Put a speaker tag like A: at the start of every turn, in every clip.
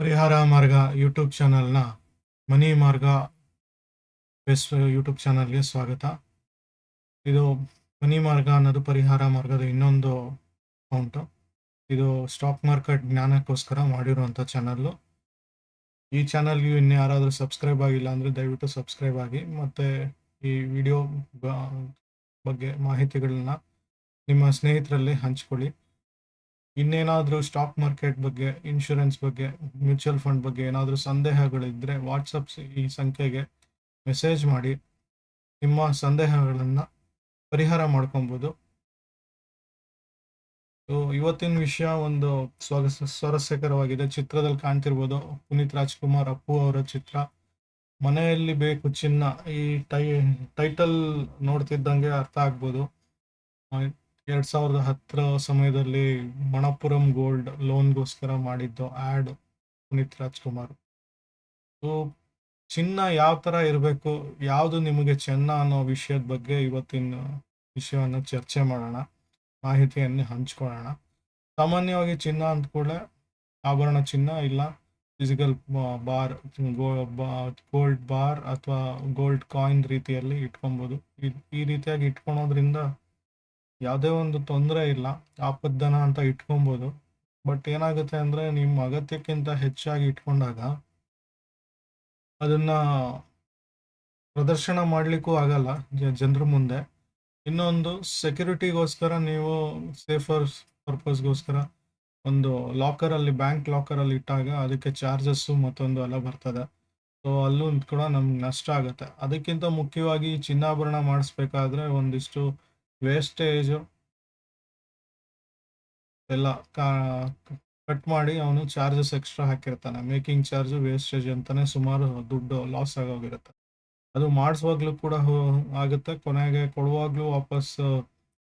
A: ಪರಿಹಾರ ಮಾರ್ಗ ಯೂಟ್ಯೂಬ್ ಚಾನಲ್ನ ಮನಿ ಮಾರ್ಗ ಬೆಸ್ಟ್ ಯೂಟ್ಯೂಬ್ ಚಾನಲ್ಗೆ ಸ್ವಾಗತ. ಇದು ಮನಿ ಮಾರ್ಗ ಅನ್ನೋದು ಪರಿಹಾರ ಮಾರ್ಗದ ಇನ್ನೊಂದು ಅಕೌಂಟು ಇದು ಸ್ಟಾಕ್ ಮಾರ್ಕೆಟ್ ಜ್ಞಾನಕ್ಕೋಸ್ಕರ ಮಾಡಿರುವಂಥ ಚಾನಲ್ಲು. ಈ ಚಾನಲ್ಗೆ ಇನ್ನು ಯಾರಾದರೂ ಸಬ್ಸ್ಕ್ರೈಬ್ ಆಗಿಲ್ಲ ಅಂದರೆ ದಯವಿಟ್ಟು ಸಬ್ಸ್ಕ್ರೈಬ್ ಆಗಿ ಮತ್ತು ಈ ವಿಡಿಯೋ ಬಗ್ಗೆ ಮಾಹಿತಿಗಳನ್ನ ನಿಮ್ಮ ಸ್ನೇಹಿತರಲ್ಲಿ ಹಂಚ್ಕೊಳ್ಳಿ. ಇನ್ನೇನಾದರೂ ಸ್ಟಾಕ್ ಮಾರ್ಕೆಟ್ ಬಗ್ಗೆ ಇನ್ಶೂರೆನ್ಸ್ ಬಗ್ಗೆ ಮ್ಯೂಚುವಲ್ ಫಂಡ್ ಬಗ್ಗೆ ಏನಾದರೂ ಸಂದೇಹಗಳಿದ್ದರೆ ವಾಟ್ಸಪ್ ಈ ಸಂಖ್ಯೆಗೆ ಮೆಸೇಜ್ ಮಾಡಿ. ನಿಮ್ಮ ಸಂದೇಹಗಳನ್ನು ಪರಿಹಾರ ಮಾಡ್ಕೊಬೋದು. ಸೊ ಇವತ್ತಿನ ವಿಷಯ ಒಂದು ಸ್ವಾಗ ಸ್ವಾರಸ್ಯಕರವಾಗಿದೆ ಚಿತ್ರದಲ್ಲಿ ಕಾಣ್ತಿರ್ಬೋದು ಪುನೀತ್ ರಾಜ್ಕುಮಾರ್ ಅಪ್ಪು ಅವರ ಚಿತ್ರ. ಮನೆಯಲ್ಲಿ ಬೇಕು ಚಿನ್ನ. ಈ ಟೈ ಟೈಟಲ್ ನೋಡ್ತಿದ್ದಂಗೆ ಅರ್ಥ ಆಗ್ಬೋದು. ಎರಡ್ ಸಾವಿರದ ಹತ್ತರ ಸಮಯದಲ್ಲಿ ಮಣಪುರಂ ಗೋಲ್ಡ್ ಲೋನ್ಗೋಸ್ಕರ ಮಾಡಿದ್ದು ಆ್ಯಡ್ ಪುನೀತ್ ರಾಜ್ಕುಮಾರ್. ಸೊ, ಚಿನ್ನ ಯಾವ ಥರ ಇರಬೇಕು, ಯಾವುದು ನಿಮಗೆ ಚೆನ್ನ ಅನ್ನೋ ವಿಷಯದ ಬಗ್ಗೆ ಇವತ್ತಿನ ವಿಷಯವನ್ನು ಚರ್ಚೆ ಮಾಡೋಣ, ಮಾಹಿತಿಯನ್ನು ಹಂಚ್ಕೊಳ್ಳೋಣ. ಸಾಮಾನ್ಯವಾಗಿ ಚಿನ್ನ ಅಂದ ಕೂಡಲೇ ಆಭರಣ ಚಿನ್ನ ಇಲ್ಲ ಫಿಸಿಕಲ್ ಬಾರ್ ಗೋಲ್ಡ್ ಬಾರ್ ಅಥವಾ ಗೋಲ್ಡ್ ಕಾಯಿನ್ ರೀತಿಯಲ್ಲಿ ಇಟ್ಕೊಬೋದು. ಈ ರೀತಿಯಾಗಿ ಇಟ್ಕೊಳೋದ್ರಿಂದ ಯಾವುದೇ ಒಂದು ತೊಂದರೆ ಇಲ್ಲ ಆಪದ್ದನ ಅಂತ ಇಟ್ಕೊಬೋದು. ಬಟ್ ಏನಾಗುತ್ತೆ ಅಂದರೆ ನಿಮ್ಮ ಅಗತ್ಯಕ್ಕಿಂತ ಹೆಚ್ಚಾಗಿ ಇಟ್ಕೊಂಡಾಗ ಅದನ್ನ ಪ್ರದರ್ಶನ ಮಾಡಲಿಕ್ಕೂ ಆಗಲ್ಲ ಜನರ ಮುಂದೆ. ಇನ್ನೊಂದು ಸೆಕ್ಯೂರಿಟಿಗೋಸ್ಕರ ನೀವು ಸೇಫರ್ ಪರ್ಪಸ್ಗೋಸ್ಕರ ಒಂದು ಲಾಕರಲ್ಲಿ, ಬ್ಯಾಂಕ್ ಲಾಕರಲ್ಲಿ ಇಟ್ಟಾಗ ಅದಕ್ಕೆ ಚಾರ್ಜಸ್ಸು ಮತ್ತೊಂದು ಎಲ್ಲ ಬರ್ತದೆ. ಸೊ, ಅಲ್ಲೂ ಕೂಡ ನಮ್ಗೆ ನಷ್ಟ ಆಗುತ್ತೆ. ಅದಕ್ಕಿಂತ ಮುಖ್ಯವಾಗಿ ಚಿನ್ನಾಭರಣ ಮಾಡಿಸ್ಬೇಕಾದ್ರೆ ಒಂದಿಷ್ಟು ವೇಸ್ಟೇಜು ಎಲ್ಲ ಕಟ್ ಮಾಡಿ ಅವನು ಚಾರ್ಜಸ್ ಎಕ್ಸ್ಟ್ರಾ ಹಾಕಿರ್ತಾನೆ. ಮೇಕಿಂಗ್ ಚಾರ್ಜು ವೇಸ್ಟೇಜ್ ಅಂತಾನೆ ಸುಮಾರು ದುಡ್ಡು ಲಾಸ್ ಆಗೋಗಿರುತ್ತೆ. ಅದು ಮಾಡಿಸುವಾಗ್ಲೂ ಕೂಡ ಆಗುತ್ತೆ. ಕೊನೆಗೆ ಕೊಡುವಾಗ್ಲೂ ವಾಪಸ್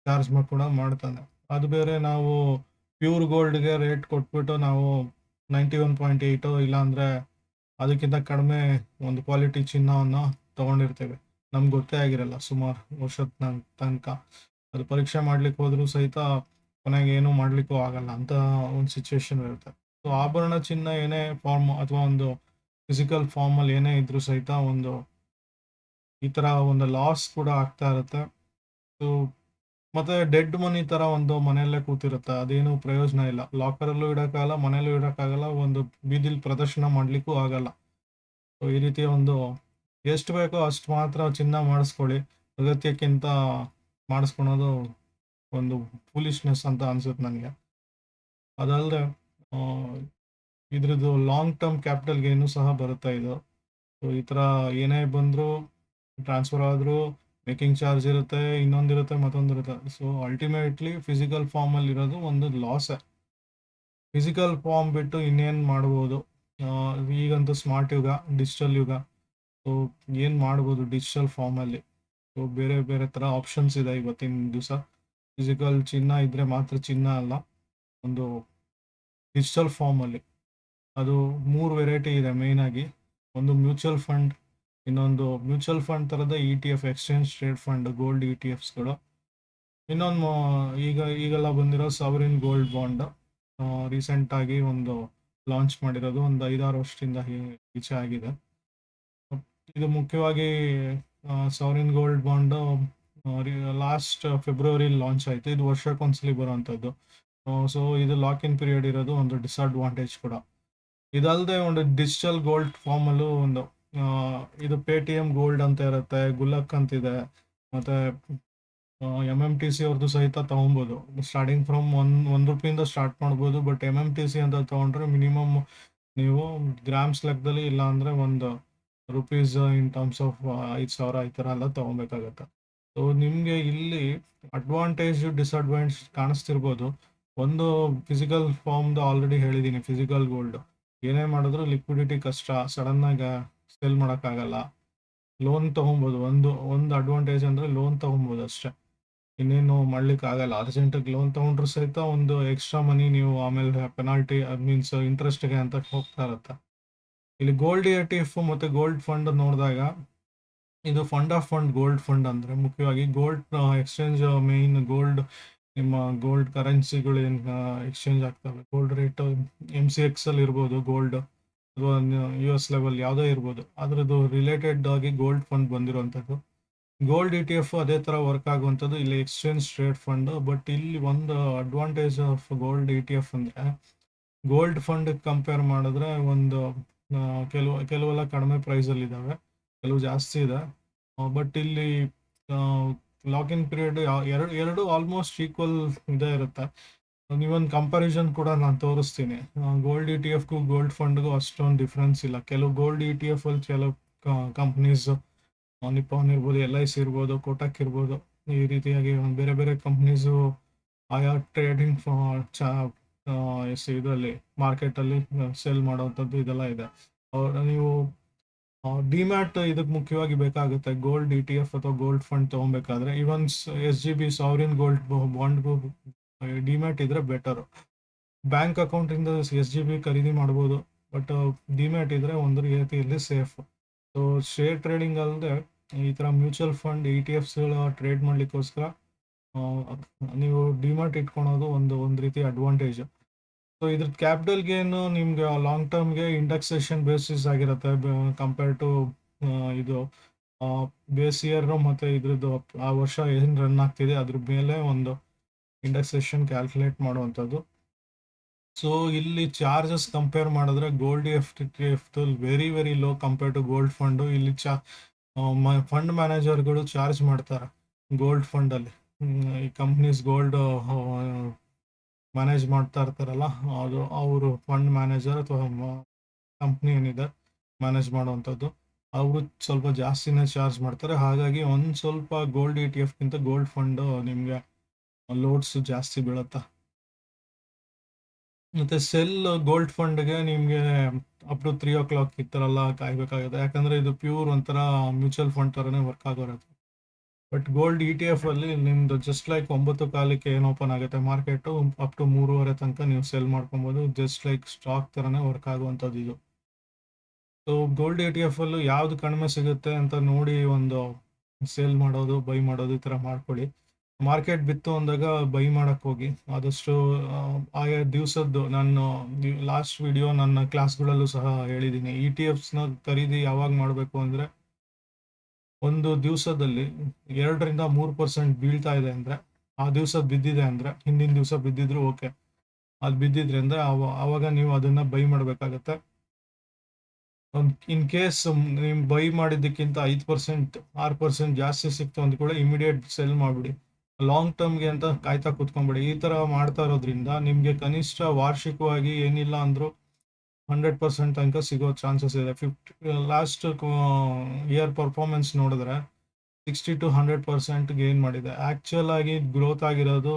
A: ಚಾರ್ಜ್ ಕೂಡ ಮಾಡ್ತಾನೆ. ಅದು ಬೇರೆ ನಾವು ಪ್ಯೂರ್ ಗೋಲ್ಡ್ಗೆ ರೇಟ್ ಕೊಟ್ಬಿಟ್ಟು ನಾವು ನೈಂಟಿ ಒನ್ ಪಾಯಿಂಟ್ ಏಯ್ಟು ಇಲ್ಲಾಂದರೆ ಅದಕ್ಕಿಂತ ಕಡಿಮೆ ಒಂದು ಕ್ವಾಲಿಟಿ ಚಿನ್ನವನ್ನು ತೊಗೊಂಡಿರ್ತೀವಿ. ನಮ್ಗೆ ಗೊತ್ತೇ ಆಗಿರಲ್ಲ, ಸುಮಾರು ವರ್ಷದ ತನಕ. ಅದು ಪರೀಕ್ಷೆ ಮಾಡ್ಲಿಕ್ಕೆ ಹೋದ್ರೂ ಸಹಿತ ಕೊನೆಗೆ ಏನೂ ಮಾಡ್ಲಿಕ್ಕೂ ಆಗಲ್ಲ, ಅಂತ ಒಂದು ಸಿಚುವೇಶನ್ ಇರುತ್ತೆ. ಸೊ ಆಭರಣ ಚಿನ್ನ ಏನೇ ಫಾರ್ಮ್ ಅಥವಾ ಒಂದು ಫಿಸಿಕಲ್ ಫಾರ್ಮಲ್ಲಿ ಏನೇ ಇದ್ರೂ ಸಹಿತ ಒಂದು ಈ ಥರ ಒಂದು ಲಾಸ್ ಕೂಡ ಆಗ್ತಾ ಇರುತ್ತೆ. ಸೊ ಮತ್ತೆ ಡೆಡ್ ಮನಿ ಥರ ಒಂದು ಮನೆಯಲ್ಲೇ ಕೂತಿರುತ್ತೆ, ಅದೇನು ಪ್ರಯೋಜನ ಇಲ್ಲ. ಲಾಕರಲ್ಲೂ ಇಡಕ್ಕಾಗಲ್ಲ ಮನೆಯಲ್ಲೂ ಇಡಕ್ಕಾಗಲ್ಲ ಒಂದು ಬೀದಿಲಿ ಪ್ರದರ್ಶನ ಮಾಡಲಿಕ್ಕೂ ಆಗಲ್ಲ. ಸೊ ಈ ರೀತಿಯ ಒಂದು ಎಷ್ಟು ಬೇಕೋ ಅಷ್ಟು ಮಾತ್ರ ಚಿನ್ನ ಮಾಡಿಸ್ಕೊಳ್ಳಿ. ಅಗತ್ಯಕ್ಕಿಂತ ಮಾಡಿಸ್ಕೊಳೋದು ಒಂದು ಫೂಲಿಶ್ನೆಸ್ ಅಂತ ಅನ್ಸುತ್ತೆ ನನಗೆ. ಅದಲ್ಲದೆ ಇದ್ರದ್ದು ಲಾಂಗ್ ಟರ್ಮ್ ಕ್ಯಾಪಿಟಲ್ ಗೇನು ಸಹ ಬರುತ್ತೆ ಇದು. ಸೊ ಈ ಥರ ಏನೇ ಬಂದರೂ ಟ್ರಾನ್ಸ್ಫರ್ ಆದರೂ ಮೇಕಿಂಗ್ ಚಾರ್ಜ್ ಇರುತ್ತೆ ಇನ್ನೊಂದಿರುತ್ತೆ ಮತ್ತೊಂದಿರುತ್ತೆ ಸೊ ಅಲ್ಟಿಮೇಟ್ಲಿ ಫಿಸಿಕಲ್ ಫಾರ್ಮಲ್ಲಿ ಇರೋದು ಒಂದು ಲಾಸೇ ಫಿಸಿಕಲ್ ಫಾರ್ಮ್ ಬಿಟ್ಟು ಇನ್ನೇನು ಮಾಡ್ಬೋದು? ಈಗಂತೂ ಸ್ಮಾರ್ಟ್ ಯುಗ ಡಿಜಿಟಲ್ ಯುಗ. ಸೊ ಏನ್ ಮಾಡ್ಬೋದು ಡಿಜಿಟಲ್ ಫಾರ್ಮಲ್ಲಿ ಸೊ ಬೇರೆ ಬೇರೆ ತರ ಆಪ್ಷನ್ಸ್ ಇದೆ ಇವತ್ತಿನ ದಿವಸ. ಫಿಸಿಕಲ್ ಚಿನ್ನ ಇದ್ರೆ ಮಾತ್ರ ಚಿನ್ನ ಅಲ್ಲ, ಒಂದು ಡಿಜಿಟಲ್ ಫಾರ್ಮ್ ಅಲ್ಲಿ. ಅದು ಮೂರು ವೆರೈಟಿ ಇದೆ ಮೇನ್ ಆಗಿ. ಒಂದು ಮ್ಯೂಚುವಲ್ ಫಂಡ್ ಇನ್ನೊಂದು ಮ್ಯೂಚುವಲ್ ಫಂಡ್ ತರದ E T F exchange trade fund gold E T ಎಫ್ಸ್ಗಳು ಇನ್ನೊಂದು ಈಗ, ಈಗೆಲ್ಲ ಬಂದಿರೋ ಸವರಿನ್ ಗೋಲ್ಡ್ ಬಾಂಡ್ ರೀಸೆಂಟ್ ಆಗಿ ಒಂದು ಲಾಂಚ್ ಮಾಡಿರೋದು, ಒಂದು ಐದಾರು ವರ್ಷದಿಂದ ಈಚೆ ಆಗಿದೆ. ಇದು ಮುಖ್ಯವಾಗಿ sovereign gold bond last February launch ಆಯಿತು. ಇದು ವರ್ಷಕ್ಕೊಂದ್ಸಲಿ ಬರುವಂಥದ್ದು. ಸೊ ಇದು ಲಾಕ್ ಇನ್ ಪೀರಿಯಡ್ ಇರೋದು ಒಂದು ಡಿಸ್ಅಡ್ವಾಂಟೇಜ್ ಕೂಡ. ಇದಲ್ಲದೆ ಒಂದು ಡಿಜಿಟಲ್ ಗೋಲ್ಡ್ ಫಾರ್ಮಲ್ಲೂ ಒಂದು ಇದು ಪೇ ಟಿ ಎಂ ಗೋಲ್ಡ್ ಅಂತ ಇರುತ್ತೆ ಗುಲಕ್ ಅಂತಿದೆ, ಮತ್ತು ಎಂ ಎಂ ಟಿ ಸಿ ಅವ್ರದ್ದು ಸಹಿತ ತೊಗೊಬೋದು. ಸ್ಟಾರ್ಟಿಂಗ್ ಫ್ರಮ್ ಒನ್ ಒಂದು ರೂಪಾಯಿಂದ ಸ್ಟಾರ್ಟ್ ಮಾಡ್ಬೋದು but M M T C ಅಂತ ತೊಗೊಂಡ್ರೆ ಮಿನಿಮಮ್ ನೀವು ಗ್ರಾಮ್ಸ್ ಲೆಕ್ಕದಲ್ಲಿ ಇಲ್ಲ ಅಂದರೆ ಒಂದು ರುಪೀಸ್ ಇನ್ ಟರ್ಮ್ಸ್ ಆಫ್ ಐದು ಸಾವಿರ ಈ ಥರ ಎಲ್ಲ ತೊಗೊಬೇಕಾಗತ್ತೆ. ಸೊ ನಿಮಗೆ ಇಲ್ಲಿ ಅಡ್ವಾಂಟೇಜ್ ಡಿಸ್ಅಡ್ವಾಂಟೇಜ್ ಕಾಣಿಸ್ತಿರ್ಬೋದು. ಒಂದು ಫಿಸಿಕಲ್ ಫಾರ್ಮ್ದು ಆಲ್ರೆಡಿ ಹೇಳಿದ್ದೀನಿ ಫಿಸಿಕಲ್ ಗೋಲ್ಡ್ ಏನೇ ಮಾಡಿದ್ರು ಲಿಕ್ವಿಡಿಟಿ ಕಷ್ಟ ಸಡನ್ನಾಗಿ ಸೆಲ್ ಮಾಡೋಕ್ಕಾಗಲ್ಲ. ಲೋನ್ ತೊಗೊಬೋದು, ಒಂದು ಒಂದು ಅಡ್ವಾಂಟೇಜ್ ಅಂದರೆ ಲೋನ್ ತೊಗೊಬೋದು ಅಷ್ಟೇ. ಇನ್ನೇನು ಮಾಡ್ಲಿಕ್ಕೆ ಆಗಲ್ಲ ಅರ್ಜೆಂಟಿಗೆ ಲೋನ್ ತೊಗೊಂಡ್ರು ಸಹಿತ ಒಂದು ಎಕ್ಸ್ಟ್ರಾ ಮನಿ ನೀವು ಆಮೇಲೆ ಪೆನಾಲ್ಟಿ ಮೀನ್ಸ್ ಇಂಟ್ರೆಸ್ಟ್ಗೆ ಅಂತ ಹೋಗ್ತಾ ಇರುತ್ತೆ. ಇಲ್ಲಿ ಗೋಲ್ಡ್ ಎ ಟಿ ಎಫ್ ಮತ್ತು ಗೋಲ್ಡ್ ಫಂಡ್ ನೋಡಿದಾಗ ಇದು fund of fund gold fund ಅಂದರೆ ಮುಖ್ಯವಾಗಿ ಗೋಲ್ಡ್ ಎಕ್ಸ್ಚೇಂಜ್ ಮೇಯ್ನ್ ಗೋಲ್ಡ್ ನಿಮ್ಮ ಗೋಲ್ಡ್ ಕರೆನ್ಸಿಗಳು ಏನು ಎಕ್ಸ್ಚೇಂಜ್ ಆಗ್ತವೆ. Gold rate M C X ಅಲ್ಲಿ ಇರ್ಬೋದು ಗೋಲ್ಡ್ ಅಥವಾ ಯು ಎಸ್ ಲೆವೆಲ್ ಯಾವುದೇ ಇರ್ಬೋದು. ಅದರದ್ದು ರಿಲೇಟೆಡ್ ಆಗಿ ಗೋಲ್ಡ್ ಫಂಡ್ ಬಂದಿರುವಂಥದ್ದು. ಗೋಲ್ಡ್ ಇ ಟಿ ಎಫ್ ಅದೇ ಥರ ವರ್ಕ್ ಆಗುವಂಥದ್ದು ಇಲ್ಲಿ ಎಕ್ಸ್ಚೇಂಜ್ ಟ್ರೇಡ್ ಫಂಡ್ ಬಟ್ ಇಲ್ಲಿ ಒಂದು advantage of gold E T F ಅಂದರೆ ಗೋಲ್ಡ್ ಫಂಡ್ ಕಂಪೇರ್ ಮಾಡಿದ್ರೆ ಒಂದು ಕೆಲವು, ಕೆಲವೆಲ್ಲ ಕಡಿಮೆ ಪ್ರೈಸಲ್ಲಿ ಇದ್ದಾವೆ ಕೆಲವು ಜಾಸ್ತಿ ಇದೆ. ಬಟ್ ಇಲ್ಲಿ ಲಾಕ್ ಇನ್ ಪೀರಿಯಡ್ ಎರಡು ಎರಡು ಆಲ್ಮೋಸ್ಟ್ ಈಕ್ವಲ್ ಇದೇ ಇರುತ್ತೆ. ನೀವೊಂದು ಕಂಪ್ಯಾರಿಸನ್ ಕೂಡ ನಾನು ತೋರಿಸ್ತೀನಿ. ಗೋಲ್ಡ್ ಇ ಟಿ ಎಫ್ಗೂ ಗೋಲ್ಡ್ ಫಂಡ್ಗೂ ಅಷ್ಟೊಂದು ಡಿಫ್ರೆನ್ಸ್ ಇಲ್ಲ. ಕೆಲವು ಗೋಲ್ಡ್ ಇ ಟಿ ಎಫ್ ಅಲ್ಲಿ ಕೆಲವು ಕಂಪ್ನೀಸ್ ನಿಪಾನ್ ಇರ್ಬೋದು ಎಲ್ ಐ ಸಿ ಇರ್ಬೋದು ಕೋಟಕ್ ಇರ್ಬೋದು, ಈ ರೀತಿಯಾಗಿ ಬೇರೆ ಬೇರೆ ಕಂಪ್ನೀಸು ಆಯಾ ಟ್ರೇಡಿಂಗ್ ಚಾ ಎಸ್ ಇದರಲ್ಲಿ, ಮಾರ್ಕೆಟಲ್ಲಿ ಸೆಲ್ ಮಾಡೋವಂಥದ್ದು ಇದೆಲ್ಲ ಇದೆ. ನೀವು ಡಿಮ್ಯಾಟ್ ಇದಕ್ಕೆ ಮುಖ್ಯವಾಗಿ ಬೇಕಾಗುತ್ತೆ ಗೋಲ್ಡ್ ಇ ಟಿ ಎಫ್ ಅಥವಾ gold fund ತೊಗೊಬೇಕಾದ್ರೆ even S G B sovereign gold ಬಾಂಡ್ಗೂ demat ಇದ್ರೆ ಬೆಟರ್ ಬ್ಯಾಂಕ್ ಅಕೌಂಟಿಂದ ಎಸ್ ಜಿ ಬಿ ಖರೀದಿ ಮಾಡ್ಬೋದು ಬಟ್ ಡಿಮ್ಯಾಟ್ ಇದ್ರೆ ಒಂದು ರೀತಿಯಲ್ಲಿ ಸೇಫ್ ಸೊ ಶೇರ್ ಟ್ರೇಡಿಂಗ್ ಅಲ್ಲದೆ ಈ ಥರ ಮ್ಯೂಚುವಲ್ ಫಂಡ್ ಇ ಟಿ ಎಫ್ಸ್ಗಳ ಟ್ರೇಡ್ ಮಾಡಲಿಕ್ಕೋಸ್ಕರ ನೀವು ಡಿಮ್ಯಾಟ್ ಇಟ್ಕೊಳೋದು ಒಂದು ಒಂದು ರೀತಿ ಅಡ್ವಾಂಟೇಜ್ ಸೊ ಇದ್ರ ಕ್ಯಾಪಿಟಲ್ ಗೇನ್ ನಿಮ್ಗೆ ಲಾಂಗ್ ಟರ್ಮ್ಗೆ ಇಂಡಕ್ಸೇಷನ್ ಬೇಸಿಸ್ ಆಗಿರುತ್ತೆ ಕಂಪೇರ್ ಟು ಇದು ಬೇಸ್ ಇಯರ್ ಮತ್ತೆ ಇದ್ರದ್ದು ಆ ವರ್ಷ ಏನು ರನ್ ಆಗ್ತಿದೆ, ಅದ್ರ ಮೇಲೆ ಒಂದು ಇಂಡಕ್ಸೇಷನ್ ಕ್ಯಾಲ್ಕುಲೇಟ್ ಮಾಡುವಂಥದ್ದು. ಸೊ ಇಲ್ಲಿ ಚಾರ್ಜಸ್ ಕಂಪೇರ್ ಮಾಡಿದ್ರೆ gold F T F very very low compare to gold fund ಇಲ್ಲಿ ಚಾ ಫಂಡ್ ಮ್ಯಾನೇಜರ್ಗಳು ಚಾರ್ಜ್ ಮಾಡ್ತಾರೆ ಗೋಲ್ಡ್ ಫಂಡಲ್ಲಿ ಈ ಕಂಪ್ನೀಸ್ ಗೋಲ್ಡ್ ಮ್ಯಾನೇಜ್ ಮಾಡ್ತಾ ಇರ್ತಾರಲ್ಲ, ಅದು ಅವರು ಫಂಡ್ ಮ್ಯಾನೇಜರ್ ಅಥವಾ ಕಂಪ್ನಿ ಏನಿದೆ ಮ್ಯಾನೇಜ್ ಮಾಡುವಂಥದ್ದು, ಅವರು ಸ್ವಲ್ಪ ಜಾಸ್ತಿನೇ ಚಾರ್ಜ್ ಮಾಡ್ತಾರೆ. ಹಾಗಾಗಿ ಒಂದು ಸ್ವಲ್ಪ ಗೋಲ್ಡ್ ಇ ಟಿ ಎಫ್ಗಿಂತ ಗೋಲ್ಡ್ ಫಂಡ್ ನಿಮಗೆ ಲೋಡ್ಸ್ ಜಾಸ್ತಿ ಬೀಳುತ್ತೆ. ಮತ್ತೆ ಸೆಲ್ ಗೋಲ್ಡ್ ಫಂಡ್ಗೆ ನಿಮಗೆ up to three o'clock ಈ ಥರ ಎಲ್ಲ ಕಾಯ್ಬೇಕಾಗುತ್ತೆ. ಯಾಕಂದ್ರೆ ಇದು ಪ್ಯೂರ್ ಒಂಥರ ಮ್ಯೂಚುವಲ್ ಫಂಡ್ ಥರನೇ work ಆಗೋರುತ್ತೆ but gold E T F ಅಲ್ಲಿ ನಿಮ್ದು ಜಸ್ಟ್ ಲೈಕ್ ಒಂಬತ್ತು ಕಾಲಕ್ಕೆ ಏನು ಓಪನ್ ಆಗುತ್ತೆ ಮಾರ್ಕೆಟು ಅಪ್ ಟು ಮೂರುವರೆ ತನಕ ನೀವು ಸೆಲ್ ಮಾಡ್ಕೊಬೋದು. ಜಸ್ಟ್ ಲೈಕ್ ಸ್ಟಾಕ್ ಥರನೇ ವರ್ಕ್ ಆಗುವಂಥದ್ದು ಇದು. So gold E T F ಅಲ್ಲೂ ಯಾವ್ದು ಕಡಿಮೆ ಸಿಗುತ್ತೆ ಅಂತ ನೋಡಿ ಒಂದು ಸೇಲ್ ಮಾಡೋದು ಬೈ ಮಾಡೋದು ಈ ಥರ ಮಾಡ್ಕೊಳ್ಳಿ. ಮಾರ್ಕೆಟ್ ಬಿತ್ತು ಅಂದಾಗ ಬೈ ಮಾಡಕ್ಕೆ ಹೋಗಿ. ಆದಷ್ಟು ಆಯಾ ದಿವಸದ್ದು ನಾನು ಲಾಸ್ಟ್ ವಿಡಿಯೋ ನನ್ನ ಕ್ಲಾಸ್ಗಳಲ್ಲೂ ಸಹ ಹೇಳಿದ್ದೀನಿ. ಇ ಟಿ ಎಫ್ಸ್ನ ಖರೀದಿ ಯಾವಾಗ ಮಾಡಬೇಕು ಅಂದರೆ ಒಂದು ದಿವಸದಲ್ಲಿ ಎರಡರಿಂದ ಮೂರು ಪರ್ಸೆಂಟ್ ಬೀಳ್ತಾ ಇದೆ ಅಂದರೆ, ಆ ದಿವಸ ಬಿದ್ದಿದೆ ಅಂದರೆ, ಹಿಂದಿನ ದಿವಸ ಬಿದ್ದಿದ್ರು ಓಕೆ. ಅದು ಬಿದ್ದಿದ್ರೆ ಅಂದರೆ ಆವಾಗ ನೀವು ಅದನ್ನು ಬೈ ಮಾಡಬೇಕಾಗತ್ತೆ. ಇನ್ ಕೇಸ್ ನೀವು ಬೈ ಮಾಡಿದ್ದಕ್ಕಿಂತ ಐದು ಪರ್ಸೆಂಟ್, ಆರು ಪರ್ಸೆಂಟ್ ಜಾಸ್ತಿ ಸಿಕ್ತು ಅಂದ ಕೂಡ ಇಮಿಡಿಯೇಟ್ ಸೆಲ್ ಮಾಡಿಬಿಡಿ. ಲಾಂಗ್ ಟರ್ಮ್ಗೆ ಅಂತ ಕಾಯ್ತಾ ಕೂತ್ಕೊಂಬಿಡಿ ಈ ಥರ ಮಾಡ್ತಾ ಇರೋದ್ರಿಂದ ನಿಮಗೆ ಕನಿಷ್ಠ ವಾರ್ಷಿಕವಾಗಿ ಏನಿಲ್ಲ ಅಂದರೂ ಹಂಡ್ರೆಡ್ ಪರ್ಸೆಂಟ್ ತನಕ ಸಿಗೋ ಚಾನ್ಸಸ್ ಇದೆ. ಫಿಫ್ಟಿ ಲಾಸ್ಟ್ ಇಯರ್ ಪರ್ಫಾರ್ಮೆನ್ಸ್ ನೋಡಿದ್ರೆ sixty to hundred percent gain ಮಾಡಿದೆ. ಆ್ಯಕ್ಚುಯಲ್ ಆಗಿ ಗ್ರೋತ್ ಆಗಿರೋದು,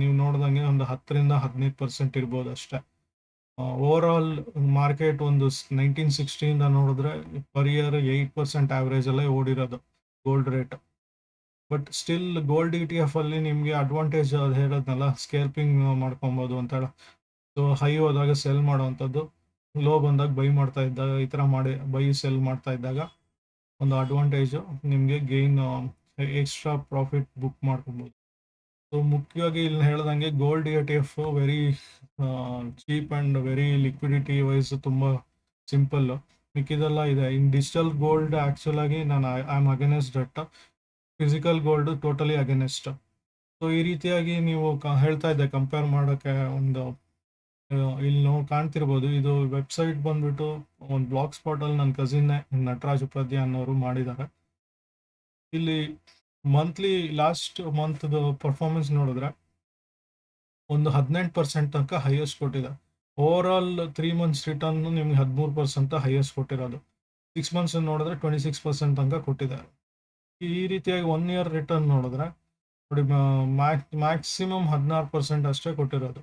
A: ನೀವು ನೋಡ್ದಂಗೆ ಒಂದು ಹತ್ತರಿಂದ ಹದಿನೈದು ಪರ್ಸೆಂಟ್ ಇರ್ಬೋದು ಅಷ್ಟೇ. ಓವರ್ ಮಾರ್ಕೆಟ್ ಒಂದು ನೈನ್ಟೀನ್ ಸಿಕ್ಸ್ಟಿಯಿಂದ ನೋಡಿದ್ರೆ ಪರ್ ಇಯರ್ ಏಯ್ಟ್ ಪರ್ಸೆಂಟ್ ಆವ್ರೇಜಲ್ಲೇ ಓಡಿರೋದು gold rate but still gold E T F ಅಲ್ಲಿ ನಿಮಗೆ ಅಡ್ವಾಂಟೇಜ್ ಅದು ಹೇಳೋದ್ನಲ್ಲ ಸ್ಕೇಲ್ಪಿಂಗ್ ಮಾಡ್ಕೊಬೋದು ಅಂತ ಸೊ ಹೈ ಹೋದಾಗ ಸೆಲ್ ಮಾಡುವಂಥದ್ದು ಲೋ ಬಂದಾಗ ಬೈ ಮಾಡ್ತಾ ಇದ್ದಾಗ ಈ ಥರ ಮಾಡಿ ಬೈ ಸೆಲ್ ಮಾಡ್ತಾ ಇದ್ದಾಗ ಒಂದು ಅಡ್ವಾಂಟೇಜು ನಿಮಗೆ ಗೇನ್ ಎಕ್ಸ್ಟ್ರಾ ಪ್ರಾಫಿಟ್ ಬುಕ್ ಮಾಡ್ಕೊಬೋದು. ಸೊ ಮುಖ್ಯವಾಗಿ ಇಲ್ಲಿ ಹೇಳ್ದಂಗೆ gold E T F very cheap and very liquidity wise ತುಂಬ ಸಿಂಪಲ್ಲು ಮಿಕ್ಕಿದೆಲ್ಲ ಇದೆ. ಇನ್ ಡಿಜಿಟಲ್ ಗೋಲ್ಡ್ ಆ್ಯಕ್ಚುಲಾಗಿ ನಾನು I am against that physical gold totally against so ಈ ರೀತಿಯಾಗಿ ನೀವು ಕ, ಹೇಳ್ತಾ ಇದ್ದೆ ಕಂಪೇರ್ ಮಾಡೋಕ್ಕೆ ಒಂದು ಇಲ್ಲಿ ನಾವು ಕಾಣ್ತಿರ್ಬೋದು. ಇದು ವೆಬ್ಸೈಟ್ ಬಂದ್ಬಿಟ್ಟು ಒಂದು ಬ್ಲಾಗ್ ಸ್ಪಾಟಲ್ಲಿ ನನ್ನ ಕಸಿನ್ ನಟರಾಜ್ ಉಪಾಧ್ಯಾಯ ಅನ್ನೋರು ಮಾಡಿದ್ದಾರೆ ಇಲ್ಲಿ ಮಂತ್ಲಿ ಲಾಸ್ಟ್ ಮಂತ್ದು ಪರ್ಫಾರ್ಮೆನ್ಸ್ ನೋಡಿದ್ರೆ ಒಂದು ಹದಿನೆಂಟು ಪರ್ಸೆಂಟ್ ತನಕ ಹೈಯೆಸ್ಟ್ ಕೊಟ್ಟಿದೆ. Over all three months return ನಿಮ್ಗೆ ಹದಿಮೂರು ಪರ್ಸೆಂಟ್ ಹೈಯೆಸ್ಟ್ ಕೊಟ್ಟಿರೋದು. ಸಿಕ್ಸ್ ಮಂತ್ಸ್ ನೋಡಿದ್ರೆ ಟ್ವೆಂಟಿ ಸಿಕ್ಸ್ ಪರ್ಸೆಂಟ್ ತನಕ ಕೊಟ್ಟಿದ್ದಾರೆ ಈ ರೀತಿಯಾಗಿ ಒನ್ ಇಯರ್ ರಿಟರ್ನ್ ನೋಡಿದ್ರೆ, ನೋಡಿ ಮ್ಯಾಕ್ಸಿಮಮ್ ಹದಿನಾರು ಪರ್ಸೆಂಟ್ ಅಷ್ಟೇ ಕೊಟ್ಟಿರೋದು.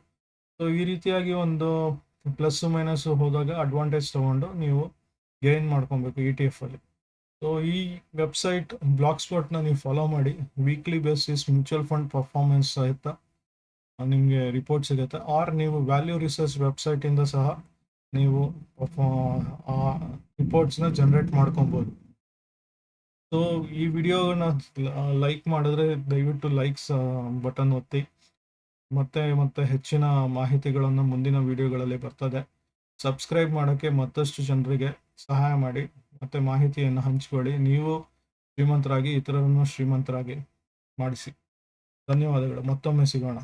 A: ಸೊ ಈ ರೀತಿಯಾಗಿ ಒಂದು ಪ್ಲಸ್ ಮೈನಸ್ ಹೋದಾಗ ಅಡ್ವಾಂಟೇಜ್ ತಗೊಂಡು ನೀವು ಗೇನ್ ಮಾಡ್ಕೊಬೇಕು ಇ ಟಿ ಎಫ್ ಅಲ್ಲಿ. ಸೊ ಈ ವೆಬ್ಸೈಟ್ ಬ್ಲಾಕ್ ಸ್ಪಾಟ್ನ ನೀವು ಫಾಲೋ ಮಾಡಿ. Weekly basis mutual fund performance ಸಹಿತ ನಿಮಗೆ ರಿಪೋರ್ಟ್ ಸಿಗುತ್ತೆ. ಆರ್ ನೀವು ವ್ಯಾಲ್ಯೂ ರಿಸರ್ಚ್ ವೆಬ್ಸೈಟಿಂದ ಸಹ ನೀವು ರಿಪೋರ್ಟ್ಸ್ನ ಜನರೇಟ್ ಮಾಡ್ಕೊಬೋದು. ಸೊ ಈ ವಿಡಿಯೋನ ಲೈಕ್ ಮಾಡಿದ್ರೆ ದಯವಿಟ್ಟು ಲೈಕ್ಸ್ ಬಟನ್ ಒತ್ತಿ. ಮತ್ತೆ ಮತ್ತೆ ಹೆಚ್ಚಿನ ಮಾಹಿತಿಗಳನ್ನು ಮುಂದಿನ ವಿಡಿಯೋಗಳಲ್ಲಿ ಬರ್ತದೆ. ಸಬ್ಸ್ಕ್ರೈಬ್ ಮಾಡೋಕ್ಕೆ ಮತ್ತಷ್ಟು ಜನರಿಗೆ ಸಹಾಯ ಮಾಡಿ, ಮತ್ತೆ ಮಾಹಿತಿಯನ್ನು ಹಂಚಿಕೊಳ್ಳಿ. ನೀವು ಶ್ರೀಮಂತರಾಗಿ ಇತರರನ್ನು ಶ್ರೀಮಂತರಾಗಿ ಮಾಡಿಸಿ. ಧನ್ಯವಾದಗಳು. ಮತ್ತೊಮ್ಮೆ ಸಿಗೋಣ.